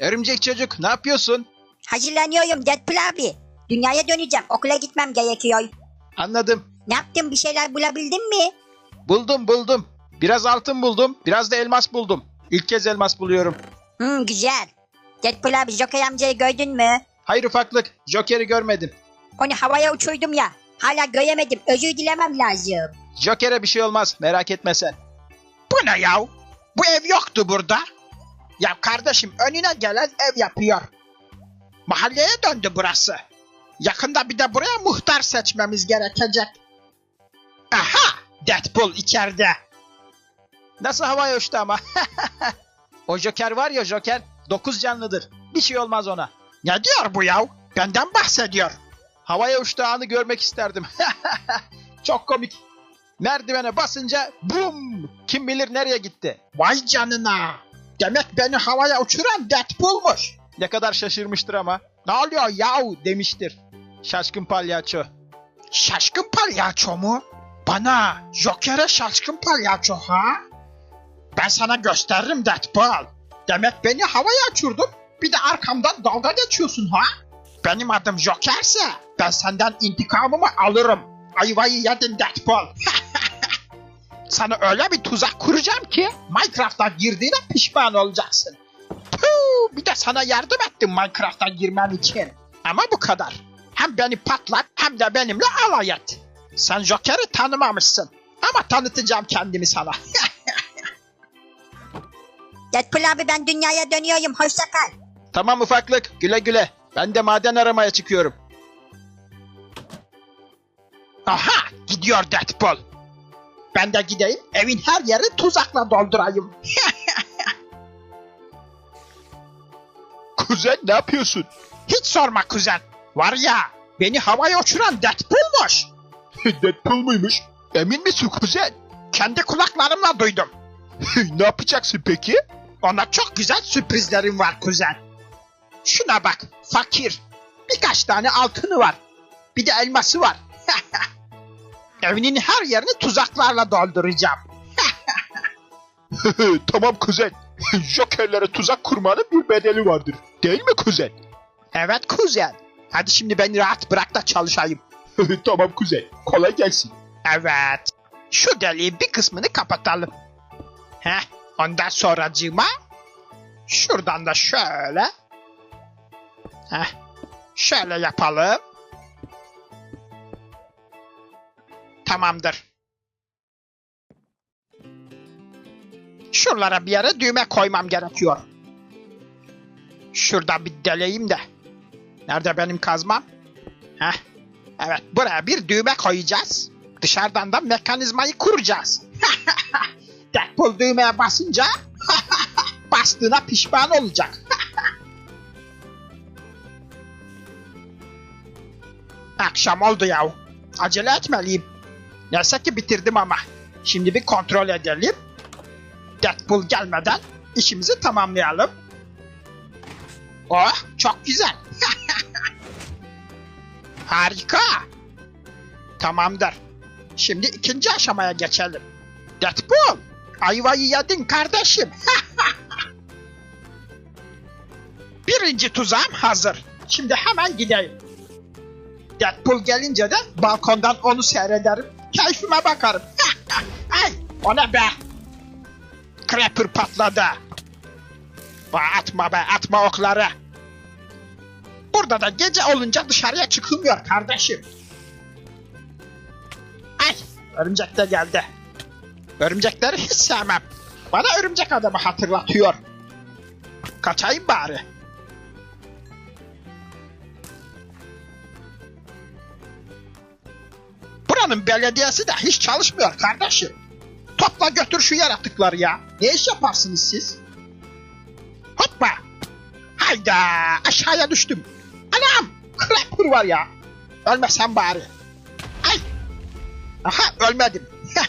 Örümcek çocuk ne yapıyorsun? Hazırlanıyorum Deadpool abi. Dünyaya döneceğim. Okula gitmem gerekiyor. Anladım. Ne yaptın bir şeyler bulabildin mi? Buldum buldum. Biraz altın buldum. Biraz da elmas buldum. İlk kez elmas buluyorum. Hmm güzel. Deadpool abi Joker amcayı gördün mü? Hayır ufaklık. Joker'i görmedim. Onu havaya uçurdum ya. Hala göremedim. Özür dilemem lazım. Joker'e bir şey olmaz. Merak etme sen. Bu ne yav? Bu ev yoktu burada. Ya kardeşim önüne gelen ev yapıyor. Mahalleye döndü burası. Yakında bir de buraya muhtar seçmemiz gerekecek. Aha! Deadpool içeride. Nasıl havaya uçtu ama? o Joker var ya Joker. Dokuz canlıdır. Bir şey olmaz ona. Ne diyor bu yav? Benden bahsediyor. Havaya uçtuğu anı görmek isterdim. Çok komik. Merdivene basınca bum! Kim bilir nereye gitti. Vay canına. Demek beni havaya uçuran Deadpool'muş. Ne kadar şaşırmıştır ama. Ne oluyor yahu demiştir. Şaşkın palyaço. Şaşkın palyaço mu? Bana Joker'e şaşkın palyaço ha? Ben sana gösteririm Deadpool. Demek beni havaya uçurdun. Bir de arkamdan dalga geçiyorsun ha? Benim adım Joker'se ben senden intikamımı alırım. Ayvayı yedin Deadpool. sana öyle bir tuzak kuracağım ki Minecraft'a girdiğine pişman olacaksın. Puh, bir de sana yardım ettim Minecraft'a girmem için. Ama bu kadar. Hem beni patlat hem de benimle alay et. Sen Joker'i tanımamışsın. Ama tanıtacağım kendimi sana. Deadpool abi ben dünyaya dönüyorum. Hoşça kal. Tamam ufaklık güle güle. Ben de maden aramaya çıkıyorum. Aha gidiyor Deadpool. Ben de gideyim evin her yeri tuzakla doldurayım. Kuzen ne yapıyorsun? Hiç sorma kuzen. Var ya beni havaya uçuran Deadpool'muş. Deadpool muymuş? Emin misin kuzen? Kendi kulaklarımla duydum. ne yapacaksın peki? Ona çok güzel sürprizlerim var kuzen. Şuna bak fakir. Birkaç tane altını var. Bir de elması var. Evinin her yerini tuzaklarla dolduracağım. tamam kuzen. Jokerlere tuzak kurmanın bir bedeli vardır. Değil mi kuzen? Evet kuzen. Hadi şimdi beni rahat bırak da çalışayım. tamam kuzen. Kolay gelsin. Evet. Şu deliğin bir kısmını kapatalım. Heh. Ondan sonracığıma şuradan da şöyle. Heh. Şöyle yapalım. Tamamdır. Şuralara bir yere düğme koymam gerekiyor. Şurada bir deleyim de. Nerede benim kazmam? Heh. Evet buraya bir düğme koyacağız. Dışarıdan da mekanizmayı kuracağız. Deadpool düğmeye basınca bastığına pişman olacak. Akşam oldu yahu. Acele etmeliyim. Neyse ki bitirdim ama. Şimdi bir kontrol edelim. Deadpool gelmeden işimizi tamamlayalım. Oh çok güzel. Harika. Tamamdır. Şimdi ikinci aşamaya geçelim. Deadpool, ayvayı yedin kardeşim. Birinci tuzağım hazır. Şimdi hemen gideyim. Deadpool gelince de balkondan onu seyrederim. Keyfime bakarım. Ay, o ne be? Creeper patladı. Ba atma be, atma okları. Burada da gece olunca dışarıya çıkılmıyor kardeşim. Ay, örümcek de geldi. Örümcekleri hiç sevmem. Bana örümcek adamı hatırlatıyor. Kaçayım bari. Buranın belediyesi de hiç çalışmıyor kardeşim. Topla götür şu yaratıkları ya. Ne iş yaparsınız siz? Hoppa. Hayda aşağıya düştüm. Anam! Creeper var ya. Ölmesem bari. Ay! Aha ölmedim.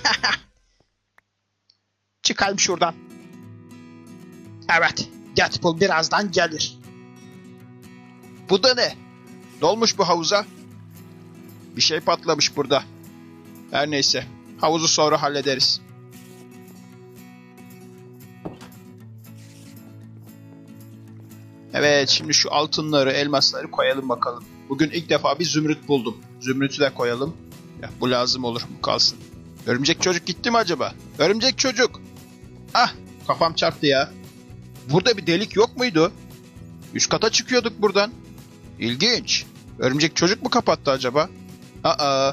Çıkayım şuradan. Evet. Deadpool birazdan gelir. Bu da ne? Ne olmuş bu havuza? Bir şey patlamış burada. Her neyse. Havuzu sonra hallederiz. Evet şimdi şu altınları, elmasları koyalım bakalım. Bugün ilk defa bir zümrüt buldum. Zümrütü de koyalım. Ya, bu lazım olur, bu kalsın. Örümcek çocuk gitti mi acaba? Örümcek çocuk! Ah, kafam çarptı ya. Burada bir delik yok muydu? Üst kata çıkıyorduk buradan. İlginç. Örümcek çocuk mu kapattı acaba? Aa,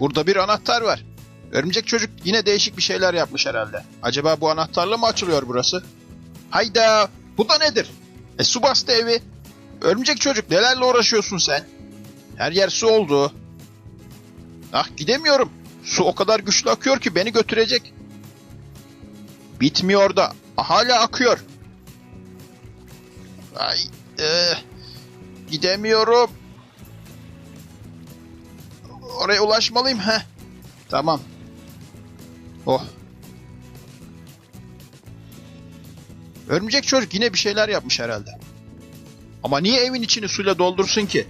burada bir anahtar var. Örümcek çocuk yine değişik bir şeyler yapmış herhalde. Acaba bu anahtarla mı açılıyor burası? Hayda, bu da nedir? E su bastı evi. Örümcek çocuk nelerle uğraşıyorsun sen? Her yer su oldu. Ah gidemiyorum. Su o kadar güçlü akıyor ki beni götürecek. Bitmiyor da hala akıyor. Ay, eh, gidemiyorum. Oraya ulaşmalıyım. Heh. Tamam. Oh. Örümcek çocuk yine bir şeyler yapmış herhalde. Ama niye evin içini suyla doldursun ki?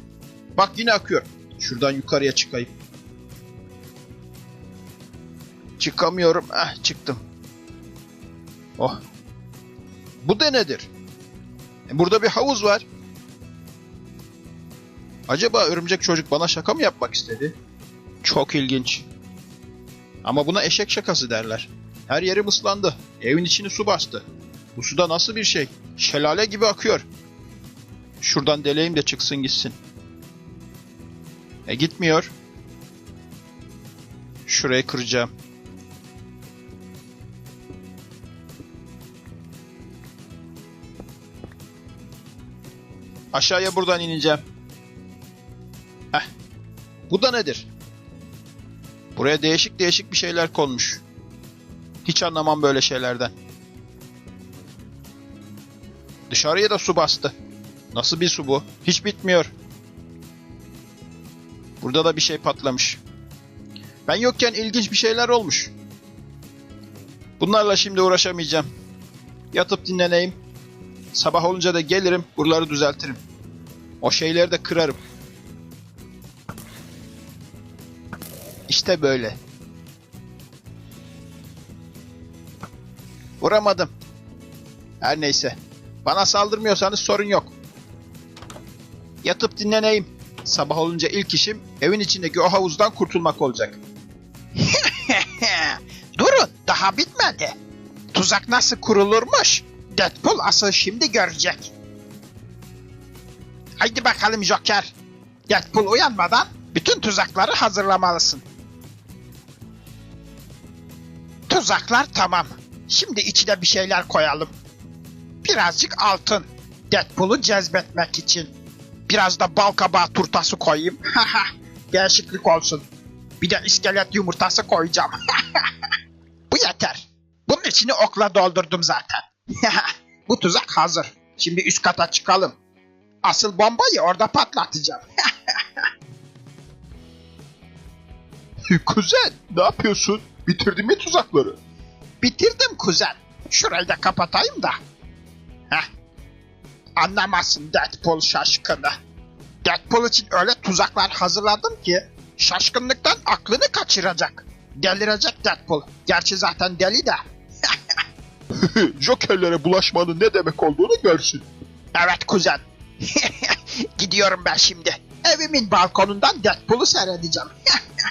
Bak yine akıyor. Şuradan yukarıya çıkayım. Çıkamıyorum. Ah çıktım. Oh. Bu da nedir? E, burada bir havuz var. Acaba örümcek çocuk bana şaka mı yapmak istedi? Çok ilginç. Ama buna eşek şakası derler. Her yerim ıslandı. Evin içini su bastı. Bu suda nasıl bir şey? Şelale gibi akıyor. Şuradan deleyim de çıksın gitsin. E gitmiyor. Şurayı kıracağım. Aşağıya buradan ineceğim. Heh. Bu da nedir? Buraya değişik değişik bir şeyler konmuş. Hiç anlamam böyle şeylerden. Dışarıya da su bastı. Nasıl bir su bu? Hiç bitmiyor. Burada da bir şey patlamış. Ben yokken ilginç bir şeyler olmuş. Bunlarla şimdi uğraşamayacağım. Yatıp dinleneyim. Sabah olunca da gelirim, buraları düzeltirim. O şeyleri de kırarım. İşte böyle. Vuramadım. Her neyse. Bana saldırmıyorsanız sorun yok. Yatıp dinleneyim. Sabah olunca ilk işim evin içindeki o havuzdan kurtulmak olacak. Durun daha bitmedi. Tuzak nasıl kurulurmuş? Deadpool asıl şimdi görecek. Haydi bakalım Joker. Deadpool uyanmadan bütün tuzakları hazırlamalısın. Tuzaklar tamam. Şimdi içine bir şeyler koyalım. Birazcık altın. Deadpool'u cezbetmek için. Biraz da bal kabağı turtası koyayım. Değişiklik olsun. Bir de iskelet yumurtası koyacağım. Bu yeter. Bunun içini okla doldurdum zaten. Bu tuzak hazır. Şimdi üst kata çıkalım. Asıl bombayı orada patlatacağım. Kuzen ne yapıyorsun? Bitirdin mi tuzakları? Bitirdim kuzen. Şurayı da kapatayım da. Heh. Anlamazsın Deadpool şaşkını. Deadpool için öyle tuzaklar hazırladım ki şaşkınlıktan aklını kaçıracak. Delirecek Deadpool. Gerçi zaten deli de. Jokerlere bulaşmanın ne demek olduğunu görsün. Evet kuzen. Gidiyorum ben şimdi. Evimin balkonundan Deadpool'u seyredeceğim.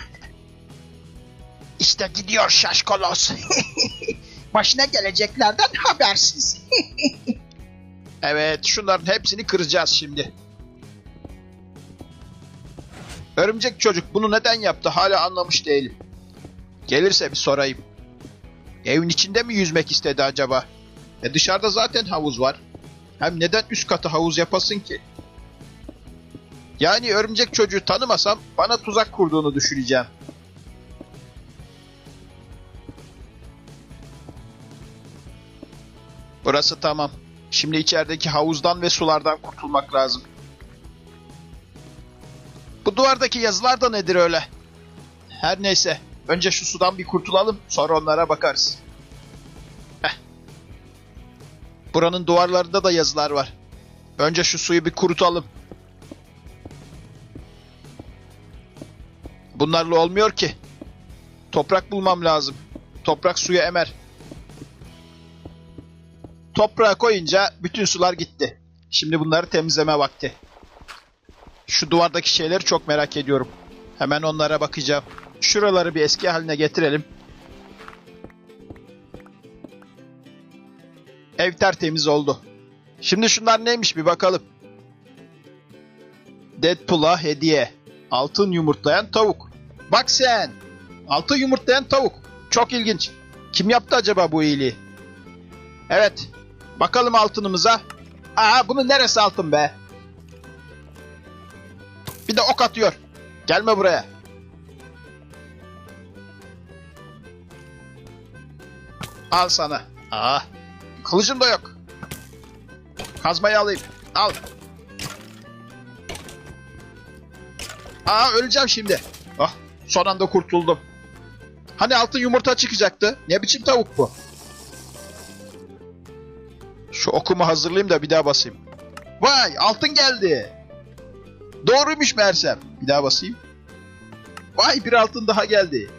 işte gidiyor şaşkolos. Başına geleceklerden habersiz. Evet şunların hepsini kıracağız şimdi. Örümcek çocuk bunu neden yaptı hala anlamış değilim. Gelirse bir sorayım. Evin içinde mi yüzmek istedi acaba? E dışarıda zaten havuz var. Hem neden üst katı havuz yapasın ki? Yani örümcek çocuğu tanımasam bana tuzak kurduğunu düşüneceğim. Burası tamam. Şimdi içerideki havuzdan ve sulardan kurtulmak lazım. Bu duvardaki yazılar da nedir öyle? Her neyse. Önce şu sudan bir kurtulalım. Sonra onlara bakarız. Heh. Buranın duvarlarında da yazılar var. Önce şu suyu bir kurutalım. Bunlarla olmuyor ki. Toprak bulmam lazım. Toprak suyu emer. Toprağa koyunca bütün sular gitti. Şimdi bunları temizleme vakti. Şu duvardaki şeyleri çok merak ediyorum. Hemen onlara bakacağım. Şuraları bir eski haline getirelim. Ev tertemiz oldu. Şimdi şunlar neymiş bir bakalım. Deadpool'a hediye. Altın yumurtlayan tavuk. Bak sen. Altın yumurtlayan tavuk. Çok ilginç. Kim yaptı acaba bu iyiliği? Evet. Bakalım altınımıza. Aa bunun neresi altın be? Bir de ok atıyor. Gelme buraya. Al sana. Aa. Kılıcım da yok. Kazmayı alayım. Al. Aa öleceğim şimdi. Ah son anda kurtuldum. Hani altın yumurta çıkacaktı. Ne biçim tavuk bu? Şu okumu hazırlayayım da bir daha basayım. Vay altın geldi. Doğruymuş meğersem. Bir daha basayım. Vay bir altın daha geldi.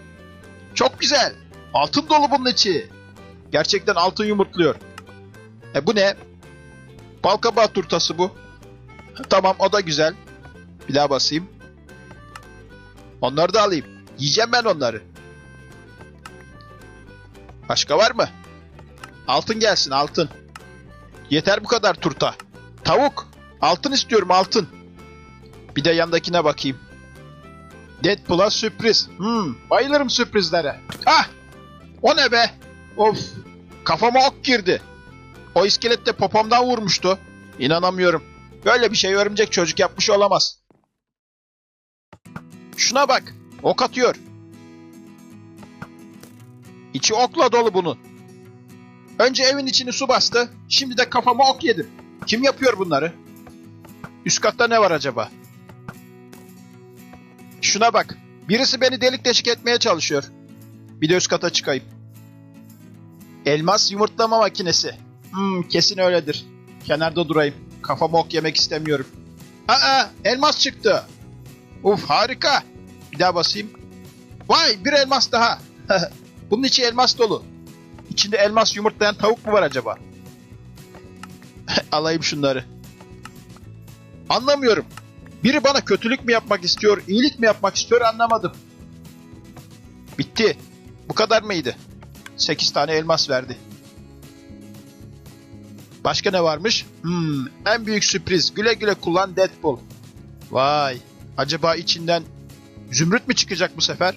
Çok güzel. Altın dolu bunun içi. Gerçekten altın yumurtluyor. E bu ne? Balkabağı turtası bu. Tamam o da güzel. Bir daha basayım. Onları da alayım. Yiyeceğim ben onları. Başka var mı? Altın gelsin altın. Yeter bu kadar turta. Tavuk. Altın istiyorum altın. Bir de yandakine bakayım. Deadpool'a sürpriz. Hmm, bayılırım sürprizlere. Ah! O ne be? Of! Kafama ok girdi. O iskelet de popomdan vurmuştu. İnanamıyorum. Böyle bir şey örümcek çocuk yapmış olamaz. Şuna bak. Ok atıyor. İçi okla dolu bunun. Önce evin içini su bastı. Şimdi de kafama ok yedim. Kim yapıyor bunları? Üst katta ne var acaba? Şuna bak. Birisi beni delik deşik etmeye çalışıyor. Bir de üst kata çıkayım. Elmas yumurtlama makinesi. Hmm, kesin öyledir. Kenarda durayım. Kafama ok yemek istemiyorum. Aa, elmas çıktı. Uf harika. Bir daha basayım. Vay bir elmas daha. Bunun içi elmas dolu. İçinde elmas yumurtlayan tavuk mu var acaba? Alayım şunları. Anlamıyorum. Biri bana kötülük mü yapmak istiyor, iyilik mi yapmak istiyor anlamadım. Bitti. Bu kadar mıydı? 8 tane elmas verdi. Başka ne varmış? Hmm, en büyük sürpriz. Güle güle kullan Deadpool. Vay. Acaba içinden zümrüt mü çıkacak bu sefer?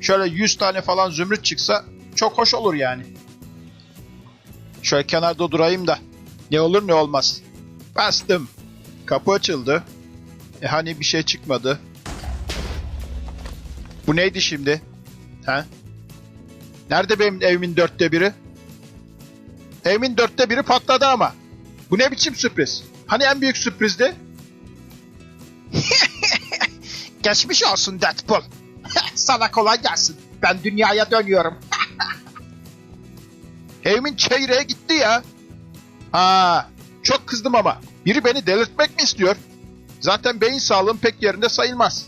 Şöyle 100 tane falan zümrüt çıksa çok hoş olur yani. Şöyle kenarda durayım da ne olur ne olmaz. Bastım. Kapı açıldı. E hani bir şey çıkmadı. Bu neydi şimdi? He? Nerede benim evimin dörtte biri? Evimin dörtte biri patladı ama. Bu ne biçim sürpriz? Hani en büyük sürprizdi? Geçmiş olsun Deadpool. Sana kolay gelsin. Ben dünyaya dönüyorum. Evimin çeyreğe gitti ya. Aa, çok kızdım ama. Biri beni delirtmek mi istiyor? Zaten beyin sağlığım pek yerinde sayılmaz.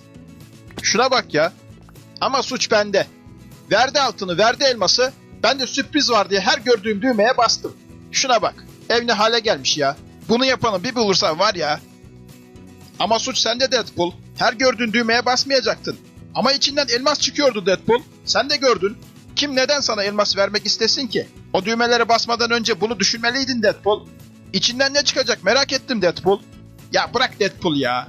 Şuna bak ya. Ama suç bende. Verdi altını, verdi elması. Ben de sürpriz var diye her gördüğüm düğmeye bastım. Şuna bak. Ev ne hale gelmiş ya. Bunu yapanı bir bulursan var ya. Ama suç sende Deadpool. Her gördüğün düğmeye basmayacaktın. Ama içinden elmas çıkıyordu Deadpool. Sen de gördün. Kim neden sana elmas vermek istesin ki? O düğmelere basmadan önce bunu düşünmeliydin Deadpool. İçinden ne çıkacak merak ettim Deadpool. Ya bırak Deadpool ya.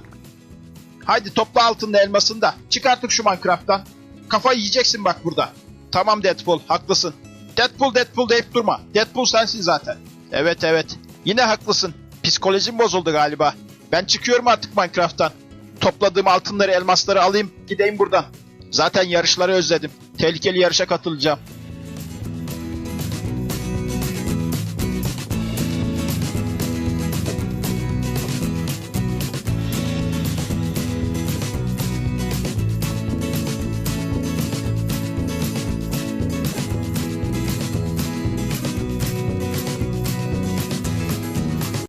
Haydi topla altında elmasını da. Çık artık şu Minecraft'tan. Kafayı yiyeceksin bak burada. Tamam Deadpool haklısın. Deadpool Deadpool deyip durma. Deadpool sensin zaten. Evet evet. Yine haklısın. Psikolojim bozuldu galiba. Ben çıkıyorum artık Minecraft'tan. Topladığım altınları elmasları alayım gideyim buradan. Zaten yarışları özledim. Tehlikeli yarışa katılacağım.